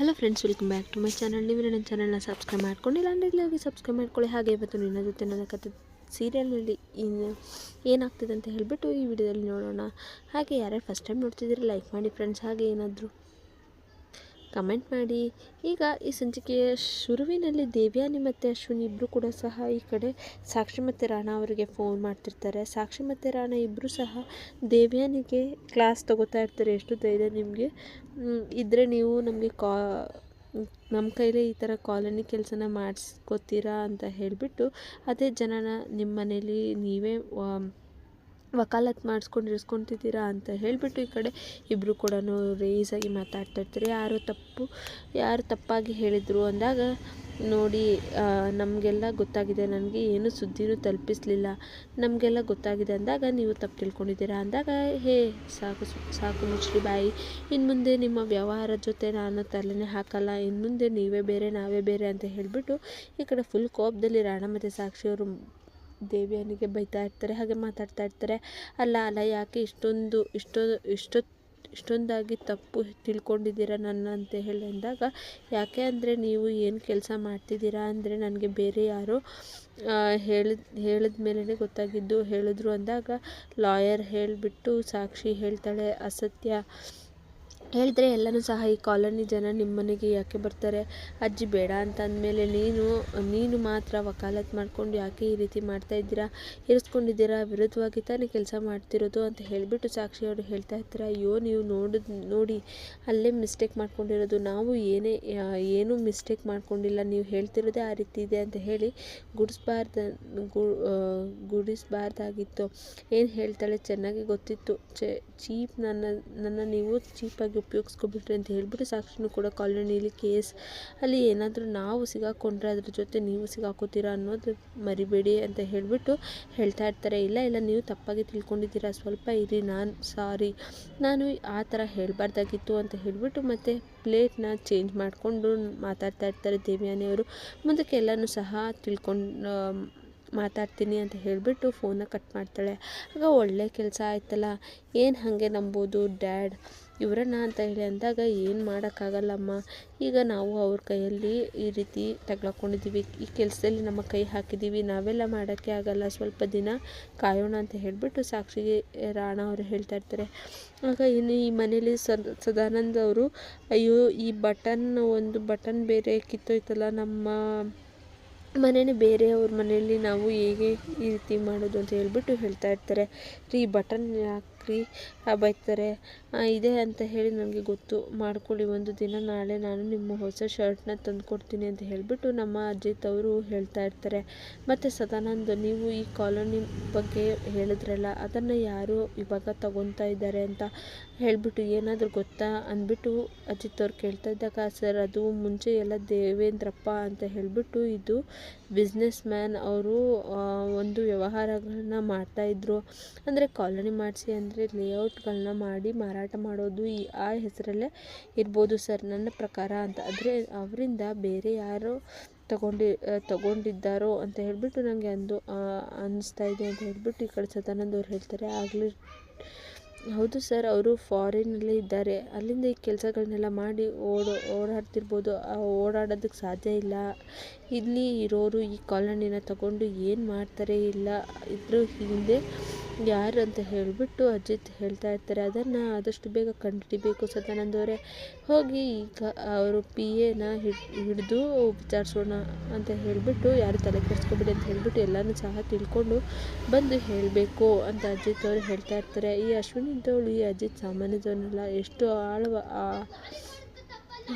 Hello friends welcome back to my channel ನೀವು ನನ್ನ ಚಾನಲ್ನ ಸಬ್ಸ್ಕ್ರೈಬ್ ಮಾಡ್ಕೊಂಡಿಲ್ಲ ಅಂದರೆ ಸಬ್ಸ್ಕ್ರೈಬ್ ಮಾಡ್ಕೊಳ್ಳಿ. ಹಾಗೆ ಇವತ್ತು ನಿನ್ನ ಜೊತೆ ನನ್ನ ಕತೆ ಸೀರಿಯಲ್ನಲ್ಲಿ ಇನ್ನು ಏನಾಗ್ತಿದೆ ಅಂತ ಹೇಳಿಬಿಟ್ಟು ಈ ವಿಡಿಯೋದಲ್ಲಿ ನೋಡೋಣ. ಹಾಗೆ ಯಾರ್ಯಾರು ಫಸ್ಟ್ ಟೈಮ್ ನೋಡ್ತಿದ್ದೀರಿ ಲೈಕ್ ಮಾಡಿ ಫ್ರೆಂಡ್ಸ್ ಹಾಗೆ ಏನಾದರೂ ಕಮೆಂಟ್ ಮಾಡಿ. ಈಗ ಈ ಸಂಚಿಕೆಯ ಶುರುವಿನಲ್ಲಿ ದೇವ್ಯಾನಿ ಮತ್ತು ಅಶ್ವಿನಿ ಇಬ್ಬರು ಕೂಡ ಸಹ ಈ ಕಡೆ ಸಾಕ್ಷಿ ಮತ್ತು ರಾಣಾ ಅವರಿಗೆ ಫೋನ್ ಮಾಡ್ತಿರ್ತಾರೆ. ಸಾಕ್ಷಿ ಮತ್ತು ರಾಣಾ ಇಬ್ಬರು ಸಹ ದೇವ್ಯಾನಿಗೆ ಕ್ಲಾಸ್ ತಗೋತಾ ಇರ್ತಾರೆ. ಎಷ್ಟು ಧೈರ್ಯ ನಿಮಗೆ. ಇದ್ದರೆ ನೀವು ನಮಗೆ ಕಾ ನಮ್ಮ ಕೈಲೇ ಈ ಥರ ಕಾಲೋನಿ ಕೆಲಸನ ಮಾಡಿಸ್ಕೋತೀರಾ ಅಂತ ಹೇಳಿಬಿಟ್ಟು ಅದೇ ಜನನ ನಿಮ್ಮ ಮನೇಲಿ ನೀವೇ ವಕಾಲತ್ ಮಾಡಿಸ್ಕೊಂಡು ಇರಿಸ್ಕೊತಿದ್ದೀರಾ ಅಂತ ಹೇಳಿಬಿಟ್ಟು ಈ ಕಡೆ ಇಬ್ಬರು ಕೂಡ ರೇಸಾಗಿ ಮಾತಾಡ್ತಾ ಇರ್ತಾರೆ. ಯಾರು ತಪ್ಪು, ಯಾರು ತಪ್ಪಾಗಿ ಹೇಳಿದರು ಅಂದಾಗ ನೋಡಿ ನಮಗೆಲ್ಲ ಗೊತ್ತಾಗಿದೆ, ನನಗೆ ಏನು ಸುದ್ದಿನೂ ತಲುಪಿಸಲಿಲ್ಲ. ನಮಗೆಲ್ಲ ಗೊತ್ತಾಗಿದೆ ಅಂದಾಗ ನೀವು ತಪ್ಪು ತಿಳ್ಕೊಂಡಿದ್ದೀರಾ ಅಂದಾಗ, ಹೇ, ಸಾಕು ಸಾಕು ಮುಚ್ಚಿ ಬಾಯಿ. ಇನ್ನು ಮುಂದೆ ನಿಮ್ಮ ವ್ಯವಹಾರ ಜೊತೆ ನಾನು ತಲೆನೇ ಹಾಕಲ್ಲ. ಇನ್ನು ಮುಂದೆ ನೀವೇ ಬೇರೆ, ನಾವೇ ಬೇರೆ ಅಂತ ಹೇಳಿಬಿಟ್ಟು ಈ ಕಡೆ ಫುಲ್ ಕೋಪದಲ್ಲಿ ರಾಣ ಮತ್ತು ಸಾಕ್ಷಿಯವರು ದೇವಿಯನಿಗೆ ಬೈತಾ ಇರ್ತಾರೆ, ಹಾಗೆ ಮಾತಾಡ್ತಾ ಇರ್ತಾರೆ. ಅಲ್ಲ ಅಲ್ಲ, ಯಾಕೆ ಇಷ್ಟೊಂದು ಇಷ್ಟೊಂದು ಇಷ್ಟೊತ್ತು ಇಷ್ಟೊಂದಾಗಿ ತಪ್ಪು ತಿಳ್ಕೊಂಡಿದ್ದೀರ ನನ್ನ ಅಂತ ಹೇಳಿ ಅಂದಾಗ, ಯಾಕೆ ಅಂದರೆ ನೀವು ಏನು ಕೆಲಸ ಮಾಡ್ತಿದ್ದೀರಾ ಅಂದರೆ ನನಗೆ ಬೇರೆ ಯಾರು ಹೇಳಿದ ಹೇಳಿದ ಮೇಲೇ ಗೊತ್ತಾಗಿದ್ದು ಹೇಳಿದ್ರು ಅಂದಾಗ, ಲಾಯರ್ ಹೇಳಿಬಿಟ್ಟು ಸಾಕ್ಷಿ ಹೇಳ್ತಾಳೆ ಅಸತ್ಯ. ಹೇಳಿದ್ರೆ ಎಲ್ಲರೂ ಸಹ ಈ ಕಾಲೋನಿ ಜನ ನಿಮ್ಮ ಮನೆಗೆ ಯಾಕೆ ಬರ್ತಾರೆ? ಅಜ್ಜಿ ಬೇಡ ಅಂತ ಅಂದಮೇಲೆ ನೀನು ನೀನು ಮಾತ್ರ ವಕಾಲತ್ ಮಾಡ್ಕೊಂಡು ಯಾಕೆ ಈ ರೀತಿ ಮಾಡ್ತಾ ಇದ್ದೀರಾ? ಇರಿಸ್ಕೊಂಡಿದ್ದೀರಾ? ವಿರುದ್ಧವಾಗಿ ತಾನೇ ಕೆಲಸ ಮಾಡ್ತಿರೋದು ಅಂತ ಹೇಳಿಬಿಟ್ಟು ಸಾಕ್ಷಿಯವರು ಹೇಳ್ತಾ ಇರ್ತಾರೆ. ಅಯ್ಯೋ, ನೀವು ನೋಡಿದ್, ನೋಡಿ, ಅಲ್ಲೇ ಮಿಸ್ಟೇಕ್ ಮಾಡ್ಕೊಂಡಿರೋದು. ನಾವು ಏನೇ ಏನೂ ಮಿಸ್ಟೇಕ್ ಮಾಡ್ಕೊಂಡಿಲ್ಲ. ನೀವು ಹೇಳ್ತಿರೋದೇ ಆ ರೀತಿ ಇದೆ ಅಂತ ಹೇಳಿ ಗುಡಿಸ್ಬಾರ್ದ ಗುಡಿಸ್ಬಾರ್ದಾಗಿತ್ತು. ಏನು ಹೇಳ್ತಾಳೆ? ಚೆನ್ನಾಗಿ ಗೊತ್ತಿತ್ತು. ಚೀಪ್ ನನ್ನ ನನ್ನ ನೀವು ಚೀಪಾಗಿ ಉಪಯೋಗಿಸ್ಕೊಬಿಟ್ರಿ ಅಂತ ಹೇಳ್ಬಿಟ್ಟು ಸಾಕ್ಷಿನೂ ಕೂಡ ಕಾಲೋನಿಯಲ್ಲಿ ಕೇಸ್ ಅಲ್ಲಿ ಏನಾದರೂ ನಾವು ಸಿಗಾಕೊಂಡ್ರೆ ಅದ್ರ ಜೊತೆ ನೀವು ಸಿಗಾಕೋತೀರಾ ಅನ್ನೋದು ಮರಿಬೇಡಿ ಅಂತ ಹೇಳಿಬಿಟ್ಟು ಹೇಳ್ತಾ ಇರ್ತಾರೆ. ಇಲ್ಲ ಇಲ್ಲ, ನೀವು ತಪ್ಪಾಗಿ ತಿಳ್ಕೊಂಡಿದ್ದೀರಾ, ಸ್ವಲ್ಪ ಇರಿ, ನಾನು ಸಾರಿ, ನಾನು ಆ ಥರ ಹೇಳಬಾರ್ದಾಗಿತ್ತು ಅಂತ ಹೇಳಿಬಿಟ್ಟು ಮತ್ತು ಪ್ಲೇಟ್ನ ಚೇಂಜ್ ಮಾಡಿಕೊಂಡು ಮಾತಾಡ್ತಾ ಇರ್ತಾರೆ ದೇವ್ಯಾನಿಯವರು ಮುಂದಕ್ಕೆ ಎಲ್ಲನೂ ಸಹ ತಿಳ್ಕೊಂಡು ಮಾತಾಡ್ತೀನಿ ಅಂತ ಹೇಳಿಬಿಟ್ಟು ಫೋನ ಕಟ್ ಮಾಡ್ತಾಳೆ. ಆಗ ಒಳ್ಳೆ ಕೆಲಸ ಆಯ್ತಲ್ಲ, ಏನು ಹಾಗೆ ನಂಬೋದು ಡ್ಯಾಡ್? ಇವರನ್ನ ಅಂತ ಹೇಳಿ ಅಂದಾಗ ಏನು ಮಾಡೋಕ್ಕಾಗಲ್ಲಮ್ಮ? ಈಗ ನಾವು ಅವ್ರ ಕೈಯಲ್ಲಿ ಈ ರೀತಿ ತಗ್ಲಾಕೊಂಡಿದ್ದೀವಿ ಈ ಕೆಲಸದಲ್ಲಿ ನಮ್ಮ ಕೈ ಹಾಕಿದ್ದೀವಿ ನಾವೆಲ್ಲ ಮಾಡೋಕ್ಕೆ ಆಗಲ್ಲ. ಸ್ವಲ್ಪ ದಿನ ಕಾಯೋಣ ಅಂತ ಹೇಳಿಬಿಟ್ಟು ಸಾಕ್ಷಿಗೆ ರಾಣ ಅವರು ಹೇಳ್ತಾ ಇರ್ತಾರೆ. ಆಗ ಇನ್ನು ಈ ಮನೇಲಿ ಸದಾನಂದ್ ಅವರು, ಅಯ್ಯೋ, ಈ ಬಟನ್ ಒಂದು ಬಟನ್ ಬೇರೆ ಕಿತ್ತೋಯ್ತಲ್ಲ ನಮ್ಮ ಮನೇನೆ ಬೇರೆಯವ್ರ ಮನೆಯಲ್ಲಿ ನಾವು ಹೇಗೆ ಈ ರೀತಿ ಮಾಡೋದು? ಅಂತ ಹೇಳ್ಬಿಟ್ಟು ಹೇಳ್ತಾ ಇರ್ತಾರೆ. ರೀ, ಬಟನ್ ಯಾಕ್ರಿ ಬೈತಾರೆ ಇದೆ ಅಂತ ಹೇಳಿ ನನಗೆ ಗೊತ್ತು. ಮಾಡ್ಕೊಳ್ಳಿ ಒಂದು ದಿನ, ನಾಳೆ ನಾನು ನಿಮ್ಮ ಹೊಸ ಶರ್ಟ್ನ ತಂದು ಕೊಡ್ತೀನಿ ಅಂತ ಹೇಳಿಬಿಟ್ಟು ನಮ್ಮ ಅಜಿತ್ ಅವರು ಹೇಳ್ತಾ ಇರ್ತಾರೆ. ಮತ್ತು ಸದಾನಂದ, ನೀವು ಈ ಕಾಲೋನಿ ಬಗ್ಗೆ ಹೇಳಿದ್ರಲ್ಲ, ಅದನ್ನು ಯಾರು ಇವಾಗ ತಗೊತಾ ಇದ್ದಾರೆ ಅಂತ ಹೇಳಿಬಿಟ್ಟು ಏನಾದರೂ ಗೊತ್ತಾ ಅಂದ್ಬಿಟ್ಟು ಅಜಿತ್ ಅವ್ರು ಕೇಳ್ತಾ ಇದ್ದಾಗ, ಸರ್, ಅದು ಮುಂಚೆ ಎಲ್ಲ ದೇವೇಂದ್ರಪ್ಪ ಅಂತ ಹೇಳಿಬಿಟ್ಟು ಇದು ಬಿಸ್ನೆಸ್ ಮ್ಯಾನ್ ಅವರು ಒಂದು ವ್ಯವಹಾರಗಳನ್ನ ಮಾಡ್ತಾಯಿದ್ರು ಅಂದರೆ ಕಾಲೋನಿ ಮಾಡಿಸಿ ಅಂದರೆ ಲೇಔಟ್ಗಳನ್ನ ಮಾಡಿ ಮಾರಾಟ ಮಾಡೋದು ಈ ಆ ಹೆಸರಲ್ಲೇ ಇರ್ಬೋದು ಸರ್, ನನ್ನ ಪ್ರಕಾರ ಅಂತ. ಆದರೆ ಅವರಿಂದ ಬೇರೆ ಯಾರೋ ತಗೊಂಡಿ ತಗೊಂಡಿದ್ದಾರೋ ಅಂತ ಹೇಳಿಬಿಟ್ಟು ನನಗೆ ಅಂದು ಅನ್ನಿಸ್ತಾ ಇದೆ ಅಂತ ಹೇಳಿಬಿಟ್ಟು ಈ ಕಡೆ ಸದಾನಂದವ್ರು ಹೇಳ್ತಾರೆ. ಆಗಲಿ ಹೌದು ಸರ್, ಅವರು ಫಾರಿನಲ್ಲೇ ಇದ್ದಾರೆ. ಅಲ್ಲಿಂದ ಈ ಕೆಲಸಗಳನ್ನೆಲ್ಲ ಮಾಡಿ ಓಡೋ ಓಡಾಡ್ತಿರ್ಬೋದು. ಓಡಾಡೋದಕ್ಕೆ ಸಾಧ್ಯ ಇಲ್ಲ. ಇಲ್ಲಿ ಇರೋರು ಈ ಕಾಲೋನಿನ ತಗೊಂಡು ಏನು ಮಾಡ್ತಾರೆ ಇಲ್ಲ, ಇದ್ರ ಹಿಂದೆ ಯಾರು ಅಂತ ಹೇಳಿಬಿಟ್ಟು ಅಜಿತ್ ಹೇಳ್ತಾ ಇರ್ತಾರೆ. ಅದನ್ನು ಆದಷ್ಟು ಬೇಗ ಕಂಡುಹಿಡಿಬೇಕು ಸದಾನಂದ ಅವರೇ. ಹೋಗಿ ಈಗ ಅವರು ಪಿ ಎನ ಹಿಡಿದು ವಿಚಾರಿಸೋಣ ಅಂತ ಹೇಳಿಬಿಟ್ಟು, ಯಾರು ತಲೆ ಕೆಡಿಸ್ಕೊಬೇಡಿ ಅಂತ ಹೇಳಿಬಿಟ್ಟು ಎಲ್ಲನೂ ಸಹ ತಿಳ್ಕೊಂಡು ಬಂದು ಹೇಳಬೇಕು ಅಂತ ಅಜಿತ್ ಅವರು ಹೇಳ್ತಾ ಇರ್ತಾರೆ. ಈ ಅಶ್ವಿನಿ ಇದ್ದವಳು ಈ ಅಜಿತ್ ಸಾಮಾನ್ಯದವನಲ್ಲ, ಎಷ್ಟು ಆಳವ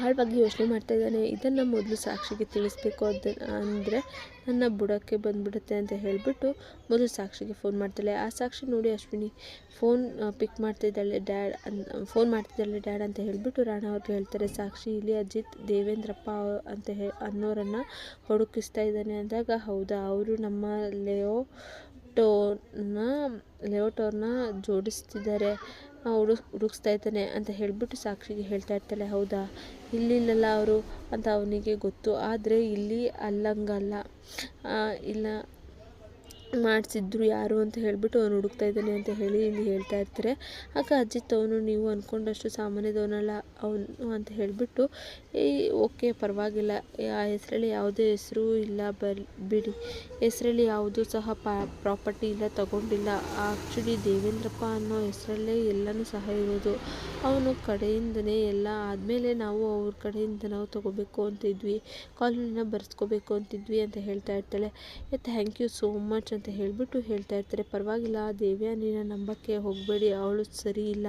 ಆಳವಾಗಿ ಯೋಚನೆ ಮಾಡ್ತಾ ಇದ್ದಾನೆ. ಇದನ್ನು ಮೊದಲು ಸಾಕ್ಷಿಗೆ ತಿಳಿಸ್ಬೇಕು ಅಂತ ಅಂದರೆ ನನ್ನ ಬುಡಕ್ಕೆ ಬಂದುಬಿಡುತ್ತೆ ಅಂತ ಹೇಳಿಬಿಟ್ಟು ಮೊದಲು ಸಾಕ್ಷಿಗೆ ಫೋನ್ ಮಾಡ್ತಾಳೆ. ಆ ಸಾಕ್ಷಿ ನೋಡಿ ಅಶ್ವಿನಿ ಫೋನ್ ಪಿಕ್ ಮಾಡ್ತಿದ್ದಾಳೆ. ಡ್ಯಾಡ್ ಅನ್ ಫೋನ್ ಮಾಡ್ತಿದ್ದಾಳೆ ಡ್ಯಾಡ್ ಅಂತ ಹೇಳಿಬಿಟ್ಟು ರಾಣ ಅವ್ರಿಗೆ ಹೇಳ್ತಾರೆ. ಸಾಕ್ಷಿ, ಇಲ್ಲಿ ಅಜಿತ್, ದೇವೇಂದ್ರಪ್ಪ ಅಂತ ಹೇ, ಅನ್ನೋರನ್ನು ಹುಡುಕಿಸ್ತಾ ಇದ್ದಾನೆ ಅಂದಾಗ, ಹೌದಾ, ಅವರು ನಮ್ಮ ಲೇಔ ಟೋನ ಲೇಔಟ್ ಅವ್ರನ್ನ ಜೋಡಿಸ್ತಿದ್ದಾರೆ. ಹುಡುಕ್ ಹುಡುಕ್ಸ್ತಾ ಇದ್ದಾನೆ ಅಂತ ಹೇಳಿಬಿಟ್ಟು ಸಾಕ್ಷಿಗೆ ಹೇಳ್ತಾ ಇರ್ತಾಳೆ, ಹೌದಾ? ಇಲ್ಲಿಲ್ಲಲ್ಲ ಅವರು ಅಂತ ಅವನಿಗೆ ಗೊತ್ತು. ಆದರೆ ಇಲ್ಲಿ ಅಲ್ಲಂಗಲ್ಲ. ಇಲ್ಲ ಮಾಡಿಸಿದ್ರು ಯಾರು ಅಂತ ಹೇಳಿಬಿಟ್ಟು ಅವನು ಹುಡುಕ್ತಾ ಇದ್ದಾನೆ ಅಂತ ಹೇಳಿ ಇಲ್ಲಿ ಹೇಳ್ತಾ ಇರ್ತಾರೆ. ಆಗ ಅಜ್ಜಿ ತವನು ನೀವು ಅಂದ್ಕೊಂಡಷ್ಟು ಸಾಮಾನ್ಯದವನಲ್ಲ ಅವನು ಅಂತ ಹೇಳಿಬಿಟ್ಟು ಈ ಓಕೆ, ಪರವಾಗಿಲ್ಲ. ಆ ಹೆಸರಲ್ಲಿ ಯಾವುದೇ ಹೆಸರು ಇಲ್ಲ, ಬರ್, ಬಿಡಿ. ಹೆಸರಲ್ಲಿ ಯಾವುದೂ ಸಹ ಪ್ರಾಪರ್ಟಿ ಇಲ್ಲ, ತಗೊಂಡಿಲ್ಲ. ಆ್ಯಕ್ಚುಲಿ ದೇವೇಂದ್ರಪ್ಪ ಅನ್ನೋ ಹೆಸರಲ್ಲೇ ಎಲ್ಲನೂ ಸಹ ಇರೋದು. ಅವನು ಕಡೆಯಿಂದನೇ ಎಲ್ಲ ಆದಮೇಲೆ ನಾವು ಅವ್ರ ಕಡೆಯಿಂದ ನಾವು ತಗೋಬೇಕು ಅಂತಿದ್ವಿ. ಕಾಲೋನಿನ ಬರ್ಸ್ಕೋಬೇಕು ಅಂತಿದ್ವಿ ಅಂತ ಹೇಳ್ತಾ ಇರ್ತಾಳೆ. ಥ್ಯಾಂಕ್ ಯು ಸೋ ಮಚ್ ಅಂತ ಹೇಳಿಬಿಟ್ಟು ಹೇಳ್ತಾ ಇರ್ತಾರೆ. ಪರವಾಗಿಲ್ಲ, ದೇವ್ಯ, ನೀನು ನಂಬಕ್ಕೆ ಹೋಗಬೇಡಿ, ಅವಳು ಸರಿ ಇಲ್ಲ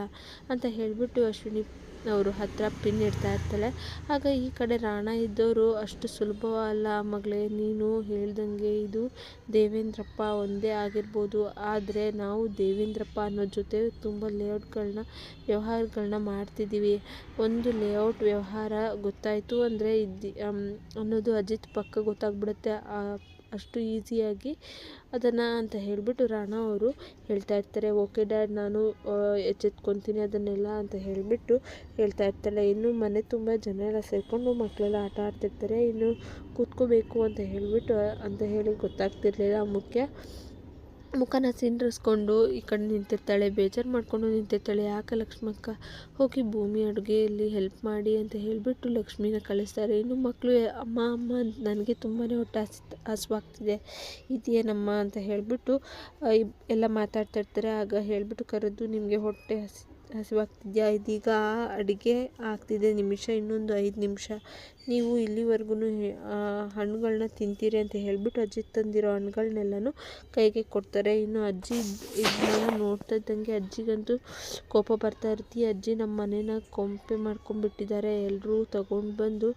ಅಂತ ಹೇಳಿಬಿಟ್ಟು ಅಶ್ವಿನಿ ಅವರು ಹತ್ತಿರ ಪಿನ್ ಇಡ್ತಾ ಇರ್ತಾಳೆ. ಆಗ ಈ ಕಡೆ ರಾಣ ಇದ್ದವರು ಅಷ್ಟು ಸುಲಭವಲ್ಲ ಮಗಳೇ, ನೀನು ಹೇಳ್ದಂಗೆ ಇದು ದೇವೇಂದ್ರಪ್ಪ ಒಂದೇ ಆಗಿರ್ಬೋದು. ಆದರೆ ನಾವು ದೇವೇಂದ್ರಪ್ಪ ಅನ್ನೋ ಜೊತೆ ತುಂಬ ಲೇಔಟ್ಗಳನ್ನ ವ್ಯವಹಾರಗಳನ್ನ ಮಾಡ್ತಿದ್ದೀವಿ. ಒಂದು ಲೇಔಟ್ ವ್ಯವಹಾರ ಗೊತ್ತಾಯಿತು ಅಂದರೆ ಇದ್ದಿ ಅನ್ನೋದು ಅಜಿತ್ ಪಕ್ಕ ಗೊತ್ತಾಗ್ಬಿಡುತ್ತೆ. ಅಷ್ಟು ಈಸಿಯಾಗಿ ಅದನ್ನು ಅಂತ ಹೇಳಿಬಿಟ್ಟು ರಾಣಾ ಅವರು ಹೇಳ್ತಾ ಇರ್ತಾರೆ, ಓಕೆ ಡ್ಯಾಡ್, ನಾನು ಎಚ್ಚೆತ್ಕೊತೀನಿ ಅದನ್ನೆಲ್ಲ ಅಂತ ಹೇಳಿಬಿಟ್ಟು ಹೇಳ್ತಾ ಇರ್ತಾಳೆ. ಇನ್ನು ಮನೆ ತುಂಬ ಜನ ಎಲ್ಲ ಸೇರಿಕೊಂಡು ಮಕ್ಕಳೆಲ್ಲ ಆಟ ಆಡ್ತಿರ್ತಾರೆ. ಇನ್ನು ಕೂತ್ಕೋಬೇಕು ಅಂತ ಹೇಳಿಬಿಟ್ಟು ಅಂತ ಹೇಳಿ ಗೊತ್ತಾಗ್ತಿರ್ಲಿಲ್ಲ ಮುಖ್ಯ. ಮುಖನ ಸಿಂಡ್ರಿಸ್ಕೊಂಡು ಈ ಕಡೆ ನಿಂತಿರ್ತಾಳೆ, ಬೇಜಾರು ಮಾಡಿಕೊಂಡು ನಿಂತಿರ್ತಾಳೆ. ಯಾಕೆ ಲಕ್ಷ್ಮಕ್ಕ, ಹೋಗಿ ಭೂಮಿ ಅಡುಗೆಯಲ್ಲಿ ಹೆಲ್ಪ್ ಮಾಡಿ ಅಂತ ಹೇಳಿಬಿಟ್ಟು ಲಕ್ಷ್ಮಿನ ಕಳಿಸ್ತಾರೆ. ಇನ್ನು ಮಕ್ಕಳು ಅಮ್ಮ ಅಮ್ಮ ನನಗೆ ತುಂಬಾ ಹೊಟ್ಟೆ ಹಸಿ ಹಸುವಾಗ್ತಿದೆ. ಇದೇನಮ್ಮ ಅಂತ ಹೇಳಿಬಿಟ್ಟು ಎಲ್ಲ ಮಾತಾಡ್ತಾ ಇರ್ತಾರೆ. ಆಗ ಹೇಳಿಬಿಟ್ಟು ಕರೆದು, ನಿಮಗೆ ಹೊಟ್ಟೆ ಹಸಿ, ಹಸಿವಾಗ್ತಿದೆಯಾ? ಇದೀಗ ಅಡುಗೆ ಆಗ್ತಿದೆ. ನಿಮಿಷ, ಇನ್ನೊಂದು ಐದು ನಿಮಿಷ. ನೀವು ಇಲ್ಲಿವರೆಗೂ ಹಣ್ಣುಗಳನ್ನ ತಿಂತೀರಿ ಅಂತ ಹೇಳಿಬಿಟ್ಟು ಅಜ್ಜಿ ತಂದಿರೋ ಹಣ್ಣುಗಳ್ನೆಲ್ಲನೂ ಕೈಗೆ ಕೊಡ್ತಾರೆ. ಇನ್ನು ಅಜ್ಜಿ ಇದನ್ನೆಲ್ಲ ನೋಡ್ತಾ ಇದ್ದಂಗೆ ಅಜ್ಜಿಗಂತೂ ಕೋಪ ಬರ್ತಾ ಇರ್ತಿ ಅಜ್ಜಿ ನಮ್ಮ ಮನೇನ ಕೊಂಪೆ ಮಾಡ್ಕೊಂಡ್ಬಿಟ್ಟಿದ್ದಾರೆ. ಎಲ್ಲರೂ ತಗೊಂಡು ಬಂದು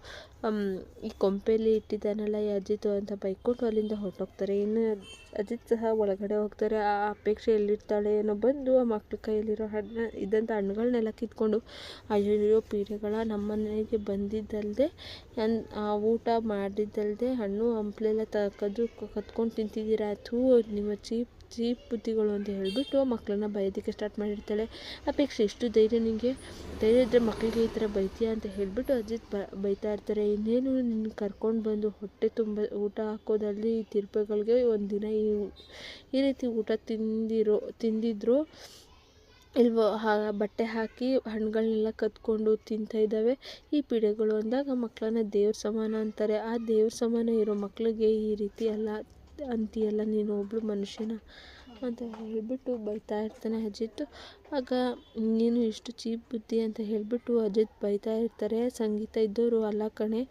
ಈ ಕೊಂಪೆಯಲ್ಲಿ ಇಟ್ಟಿದ್ದಾನಲ್ಲ ಈ ತೋ, ಅಂತ ಬೈಕೊಂಡು ಅಲ್ಲಿಂದ ಹೊರಟೋಗ್ತಾರೆ. ಇನ್ನು ಅಜಿತ್ ಸಹ ಒಳಗಡೆ ಹೋಗ್ತಾರೆ. ಆ ಅಪೇಕ್ಷೆ ಎಲ್ಲಿರ್ತಾಳೆ ಏನೋ ಬಂದು ಆ ಮಕ್ಳ ಕೈಯಲ್ಲಿರೋ ಹಣ್ಣು, ಇದ್ದಂಥ ಹಣ್ಣುಗಳನ್ನೆಲ್ಲ ಕಿತ್ಕೊಂಡು, ಅಯ್ಯಯ್ಯೋ, ಪೀಡೆಗಳ ನಮ್ಮ ಮನೆಗೆ ಬಂದಿದ್ದಲ್ಲದೆ ಊಟ ಮಾಡಿದ್ದಲ್ಲದೆ ಹಣ್ಣು ಹಂಪ್ಲೆಲ್ಲ ತಗದು ಕದ್ಕೊಂಡು ತಿಂತಿದ್ದೀರಾ? ಥೂ, ನಿಮ್ಮ ಚೀಪ್ ಚೀಪ್ ಬುದ್ಧಿಗಳು ಅಂತ ಹೇಳಿಬಿಟ್ಟು ಮಕ್ಕಳನ್ನ ಬೈಯೋದಕ್ಕೆ ಸ್ಟಾರ್ಟ್ ಮಾಡಿರ್ತಾಳೆ. ಅಪೇಕ್ಷೆ ಎಷ್ಟು ಧೈರ್ಯ ನಿನಗೆ ಧೈರ್ಯ ಇದ್ದರೆ ಮಕ್ಕಳಿಗೆ ಈ ಥರ ಬೈತೀಯಾ ಅಂತ ಹೇಳಿಬಿಟ್ಟು ಅಜಿತ್ ಬ, ಬೈತಾ ಇರ್ತಾರೆ. ಇನ್ನೇನು ನಿನ್ನ ಕರ್ಕೊಂಡು ಬಂದು ಹೊಟ್ಟೆ ತುಂಬ, ಊಟ ಹಾಕೋದಲ್ಲಿ ಈ ತಿರುಪೆಗಳಿಗೆ ಒಂದಿನ ಈ ಈ ರೀತಿ ಊಟ ತಿಂದಿರೋ, ತಿಂದಿದ್ರು ಇಲ್ವೋ ಬಟ್ಟೆ ಹಾಕಿ ಹಣ್ಣುಗಳನ್ನೆಲ್ಲ ಕದ್ಕೊಂಡು ತಿಂತಾ ಇದ್ದಾವೆ. ಈ ಪಿಡೆಗಳು ಅಂದಾಗ ಮಕ್ಕಳನ್ನ ದೇವ್ರ ಸಮಾನ ಅಂತಾರೆ. ಆ ದೇವ್ರ ಸಮಾನ ಇರೋ ಮಕ್ಕಳಿಗೆ ಈ ರೀತಿ ಎಲ್ಲ ಅಂತೀಯಲ್ಲ ನೀನು ಒಬ್ಬಳು ಮನುಷ್ಯನ ಅಂತ ಹೇಳಿಬಿಟ್ಟು ಬೈತಾ ಇರ್ತಾನೆ ಅಜಿತ್. ಆಗ ನೀನು ಇಷ್ಟು ಚೀಪ್ ಬುದ್ಧಿ ಅಂತ ಹೇಳಿಬಿಟ್ಟು ಅಜಿತ್ ಬೈತಾ ಇರ್ತಾರೆ. ಸಂಗೀತ ಇದ್ದವರು ಅಲ್ಲ ಕಣೆ.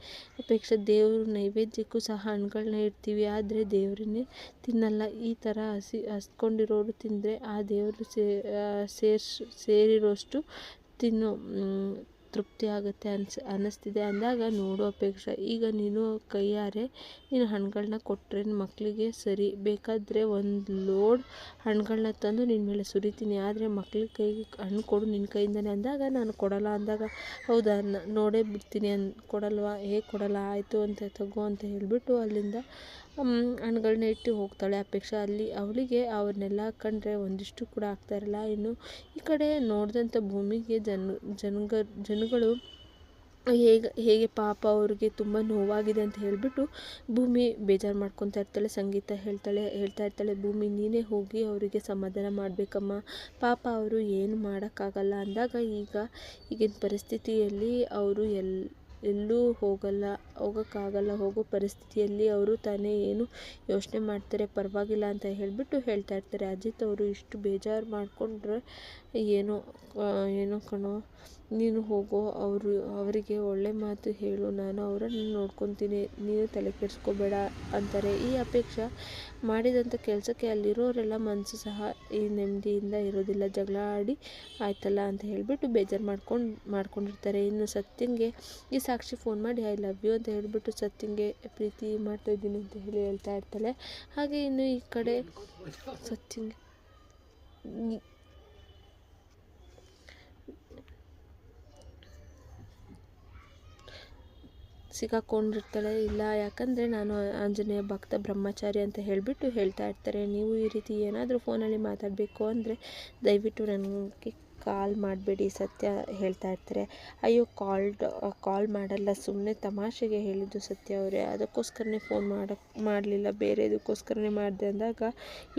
ಅಪೇಕ್ಷೆ ದೇವರು ನೈವೇದ್ಯಕ್ಕೂ ಸಹ ಹಣ್ಣುಗಳನ್ನ ಇಡ್ತೀವಿ. ಆದರೆ ದೇವರನ್ನೇ ತಿನ್ನಲ್ಲ. ಈ ಥರ ಹಸಿ ಹಸ್ಕೊಂಡಿರೋರು ತಿಂದರೆ ಆ ದೇವರು ಸೇರ್ಸ್, ಸೇರಿರೋಷ್ಟು ತಿನ್ನು ತೃಪ್ತಿ ಆಗುತ್ತೆ ಅನ್ಸ್, ಅನ್ನಿಸ್ತಿದೆ ಅಂದಾಗ ನೋಡೋ ಅಪೇಕ್ಷೆ. ಈಗ ನೀನು ಕೈಯಾರೆ ನೀನು ಹಣ್ಣುಗಳನ್ನ ಕೊಟ್ಟರೆ ಮಕ್ಕಳಿಗೆ ಸರಿ. ಬೇಕಾದರೆ ಒಂದು ಲೋಡ್ ಹಣ್ಣುಗಳನ್ನ ತಂದು ನಿನ್ನ ಮೇಲೆ ಸುರಿತೀನಿ. ಆದರೆ ಮಕ್ಳ ಕೈಗೆ ಹಣ್ಣು ಕೊಡು ನಿನ್ನ ಕೈಯಿಂದನೇ ಅಂದಾಗ ನಾನು ಕೊಡಲ್ಲ ಅಂದಾಗ, ಹೌದಾ? ನೋಡೇ ಬಿಡ್ತೀನಿ ಅನ್, ಕೊಡಲ್ವಾ? ಹೇಗೆ ಕೊಡಲ್ಲ, ಆಯಿತು ಅಂತ ತಗೋ ಅಂತ ಹೇಳಿಬಿಟ್ಟು ಅಲ್ಲಿಂದ ಹಣ್ಗಳ್ನ ಇಟ್ಟು ಹೋಗ್ತಾಳೆ ಅಪೇಕ್ಷಾ. ಅಲ್ಲಿ ಅವಳಿಗೆ ಅವ್ರನ್ನೆಲ್ಲ ಕಂಡ್ರೆ ಒಂದಿಷ್ಟು ಕೂಡ ಆಗ್ತಾಯಿರಲ್ಲ ಇನ್ನು ಈ ಕಡೆ ನೋಡಿದಂಥ ಭೂಮಿಗೆ ಜನ ಜನ್ಗ, ಜನಗಳು ಹೇಗೆ ಹೇಗೆ ಪಾಪ ಅವ್ರಿಗೆ ತುಂಬ ನೋವಾಗಿದೆ ಅಂತ ಹೇಳಿಬಿಟ್ಟು ಭೂಮಿ ಬೇಜಾರು ಮಾಡ್ಕೊತಾ ಇರ್ತಾಳೆ. ಸಂಗೀತ ಹೇಳ್ತಾಳೆ, ಹೇಳ್ತಾ ಇರ್ತಾಳೆ, ಭೂಮಿ, ನೀನೇ ಹೋಗಿ ಅವರಿಗೆ ಸಮಾಧಾನ ಮಾಡಬೇಕಮ್ಮ. ಪಾಪ ಅವರು ಏನು ಮಾಡೋಕ್ಕಾಗಲ್ಲ. ಅಂದಾಗ ಈಗ ಈಗಿನ ಪರಿಸ್ಥಿತಿಯಲ್ಲಿ ಅವರು ಎಲ್ ಎಲ್ಲೂ ಹೋಗಲ್ಲ, ಹೋಗೋಕ್ಕಾಗಲ್ಲ, ಹೋಗೋ ಪರಿಸ್ಥಿತಿಯಲ್ಲಿ ಅವರು ತಾನೇ ಏನು ಯೋಚನೆ ಮಾಡ್ತಾರೆ, ಪರವಾಗಿಲ್ಲ ಅಂತ ಹೇಳಿಬಿಟ್ಟು ಹೇಳ್ತಾ ಇರ್ತಾರೆ. ಅಜಿತ್ ಅವರು ಇಷ್ಟು ಬೇಜಾರು ಮಾಡಿಕೊಂಡ್ರೆ ಏನೋ ಏನೋ ಕಣೋ, ನೀನು ಹೋಗೋ, ಅವರು, ಅವರಿಗೆ ಒಳ್ಳೆ ಮಾತು ಹೇಳು, ನಾನು ಅವರನ್ನು ನೋಡ್ಕೊತೀನಿ, ನೀನು ತಲೆ ಕೆಡಿಸ್ಕೋಬೇಡ ಅಂತಾರೆ. ಈ ಅಪೇಕ್ಷೆ ಮಾಡಿದಂಥ ಕೆಲಸಕ್ಕೆ ಅಲ್ಲಿರೋರೆಲ್ಲ ಮನಸ್ಸು ಸಹ ಈ ನೆಮ್ಮದಿಯಿಂದ ಇರೋದಿಲ್ಲ. ಜಗಳ ಆಡಿ ಆಯ್ತಲ್ಲ ಅಂತ ಹೇಳಿಬಿಟ್ಟು ಬೇಜಾರು ಮಾಡ್ಕೊಂಡು, ಮಾಡ್ಕೊಂಡಿರ್ತಾರೆ. ಇನ್ನು ಸತ್ಯಂಗೆ ಈ ಸಾಕ್ಷಿ ಫೋನ್ ಮಾಡಿ ಐ ಲವ್ ಯು ಅಂತ ಹೇಳಿಬಿಟ್ಟು ಸತ್ತಿಂಗೆ ಪ್ರೀತಿ ಮಾಡ್ತಾಯಿದ್ದೀನಿ ಅಂತ ಹೇಳಿ ಹೇಳ್ತಾ ಇರ್ತಾಳೆ. ಹಾಗೆ ಇನ್ನು ಈ ಕಡೆ ಸತ್ಯಂಗೆ ಸಿಕ್ಕಾಕೊಂಡಿರ್ತಾಳೆ. ಇಲ್ಲ, ಯಾಕಂದರೆ ನಾನು ಆಂಜನೇಯ ಭಕ್ತ, ಬ್ರಹ್ಮಚಾರಿ ಅಂತ ಹೇಳಿಬಿಟ್ಟು ಹೇಳ್ತಾ ಇರ್ತಾರೆ. ನೀವು ಈ ರೀತಿ ಏನಾದರೂ ಫೋನಲ್ಲಿ ಮಾತಾಡಬೇಕು ಅಂದರೆ ದಯವಿಟ್ಟು ನನಗೆ ಕಾಲ್ ಮಾಡಬೇಡಿ ಸತ್ಯ ಹೇಳ್ತಾ ಇರ್ತಾರೆ. ಅಯ್ಯೋ ಕಾಲ್ಡ್ ಕಾಲ್ ಮಾಡಲ್ಲ ಸುಮ್ಮನೆ ತಮಾಷೆಗೆ ಹೇಳಿದ್ದು ಸತ್ಯ ಅವರೇ. ಅದಕ್ಕೋಸ್ಕರನೇ ಫೋನ್ ಮಾಡೋಕ್ಕೆ ಮಾಡಲಿಲ್ಲ. ಬೇರೆದಕ್ಕೋಸ್ಕರನೇ ಮಾಡಿದೆ ಅಂದಾಗ,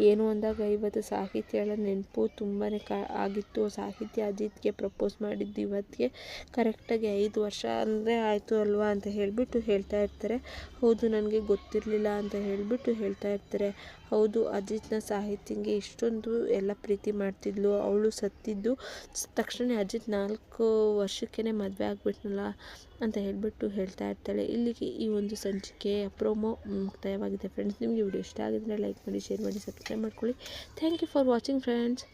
ಏನು ಅಂದಾಗ ಇವತ್ತು ಸಾಹಿತ್ಯಗಳ ನೆನಪು ತುಂಬಾ ಕಾ, ಆಗಿತ್ತು. ಸಾಹಿತ್ಯ ಅಜಿತ್ಗೆ ಪ್ರಪೋಸ್ ಮಾಡಿದ್ದು ಇವತ್ತಿಗೆ. ಕರೆಕ್ಟಾಗಿ ಐದು ವರ್ಷ ಅಂದರೆ ಆಯಿತು ಅಲ್ವಾ ಅಂತ ಹೇಳಿಬಿಟ್ಟು ಹೇಳ್ತಾ ಇರ್ತಾರೆ. ಹೌದು, ನನಗೆ ಗೊತ್ತಿರಲಿಲ್ಲ ಅಂತ ಹೇಳಿಬಿಟ್ಟು ಹೇಳ್ತಾ ಇರ್ತಾರೆ. ಹೌದು, ಅಜಿತ್ನ ಸಾಹಿತ್ಯಂಗೆ ಇಷ್ಟೊಂದು ಎಲ್ಲ ಪ್ರೀತಿ ಮಾಡ್ತಿದ್ಲು. ಅವಳು ಸತ್ತಿದ್ದು ತಕ್ಷಣ ಅಜಿತ್ ನಾಲ್ಕು ವರ್ಷಕ್ಕೇ ಮದುವೆ ಆಗಿಬಿಟ್ನಲ್ಲ ಅಂತ ಹೇಳಿಬಿಟ್ಟು ಹೇಳ್ತಾ ಇರ್ತಾಳೆ. ಇಲ್ಲಿಗೆ ಈ ಒಂದು ಸಂಚಿಕೆ ಪ್ರೋಮೋ ಮುಕ್ತಾಯವಾಗಿದೆ. ಫ್ರೆಂಡ್ಸ್ ನಿಮಗೆ ವಿಡಿಯೋ ಇಷ್ಟ ಆಗಿದ್ರೆ ಲೈಕ್ ಮಾಡಿ ಶೇರ್ ಮಾಡಿ ಸಬ್ಸ್ಕ್ರೈಬ್ ಮಾಡ್ಕೊಳ್ಳಿ. Thank you for watching friends